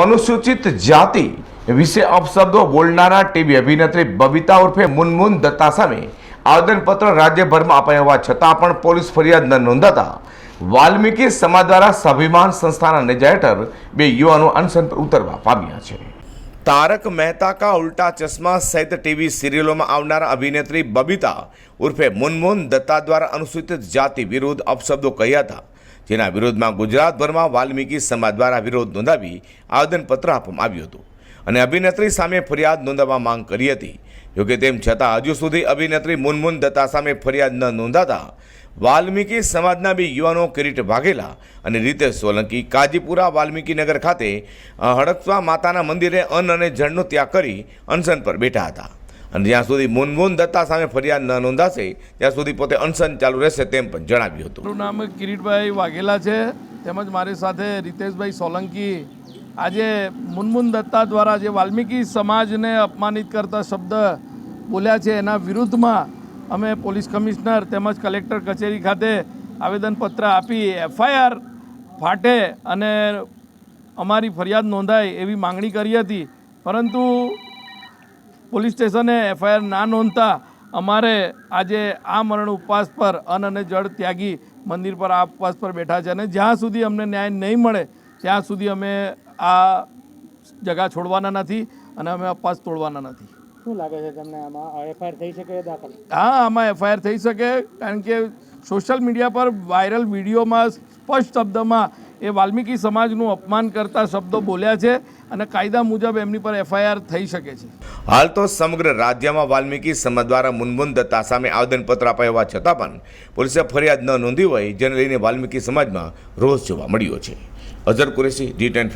અનુસૂચિત જાતિ વિશે અપશબ્દો બોલનારા ટીવી અભિનેત્રી બબીતા ઉર્ફે મુનમુન દત્તા સામે આવેદનપત્ર રાજ્યભરમાં અપાયા હોવા છતાં પણ પોલીસ ફરિયાદ ન નોંધાતા વાલ્મીકી સમાજ દ્વારા સ્વાભિમાન સંસ્થાના નેજા બે યુવાનો અનશન પર ઉતરવા પામ્યા છે. તારક મહેતા કા ઉલ્ટા ચશ્મા સહિત ટીવી સિરિયલોમાં આવનારા અભિનેત્રી બબીતા ઉર્ફે મુનમુન દત્તા દ્વારા અનુસૂચિત જાતિ વિરુદ્ધ અપશબ્દો કહ્યા હતા. જેના વિરોધમાં ગુજરાતભરમાં વાલ્મીકી સમાજ દ્વારા વિરોધ નોંધાવી આવેદનપત્ર આપવામાં આવ્યું હતું. અને અભિનેત્રી સામે ફરિયાદ નોંધાવવા માંગ કરી હતી. જોકે તેમ છતાં હજુ સુધી અભિનેત્રી મુનમુન દત્તા સામે ફરિયાદ ન નોંધાતા વાલ્મીકી સમાજના બે યુવાનો કિરીટ વાઘેલા અને રીતેશ સોલંકી કાજીપુરા વાલ્મીકીનગર ખાતે હડકવા માતાના મંદિરે અન્ન અને જળનો ત્યાગ કરી અનશન પર બેઠા હતા. અને જ્યાં સુધી મુનમુન દત્તા સામે ફરિયાદ ન નોંધાશે, ત્યાં સુધી પોતે અનશન ચાલુ રહેશે તેમ પણ જણાવ્યું હતું. મારું નામ કિરીટભાઈ વાઘેલા છે. તેમજ મારી સાથે રીતેશભાઈ સોલંકી. આજે મુનમુન દત્તા દ્વારા જે વાલ્મીકી સમાજને અપમાનિત કરતા શબ્દ બોલ્યા છે, એના વિરુદ્ધમાં અમે પોલીસ કમિશનર તેમજ કલેક્ટર કચેરી ખાતે આવેદનપત્ર આપી એફઆઈઆર ફાટે અને અમારી ફરિયાદ નોંધાય એવી માંગણી કરી હતી. પરંતુ પોલીસ સ્ટેશને એફઆઈઆર ના નોંધતા અમારે આજે આ મરણ ઉપવાસ પર અન્ન અને જળ ત્યાગી મંદિર પર આ ઉપવાસ પર બેઠા છે અને જ્યાં સુધી અમને ન્યાય નહીં મળે ત્યાં સુધી અમે આ જગા છોડવાના નથી અને અમે ઉપવાસ તોડવાના નથી. શું લાગે છે તમને આમાં? એફઆઈઆર થઈ શકે દાખલ? હા આમાં એફઆઈઆર થઈ શકે કારણ કે સોશિયલ મીડિયા પર વાયરલ વિડીયોમાં સ્પષ્ટ શબ્દમાં એ વાલ્મીકી સમાજનું અપમાન કરતા શબ્દો બોલ્યા છે અને કાયદા મુજબ એમની પર એફઆઈઆર થઈ શકે છે. હાલ તો સમગ્ર રાજ્યમાં વાલ્મીકી સમાજ દ્વારા મુનમુન દત્તા સામે આવેદનપત્ર અપાયા હોવા છતાં પણ પોલીસે ફરિયાદ ન નોંધી હોય, જેને લઈને વાલ્મીકી સમાજમાં રોષ જોવા મળ્યો છે. Azhar Qureshi D ten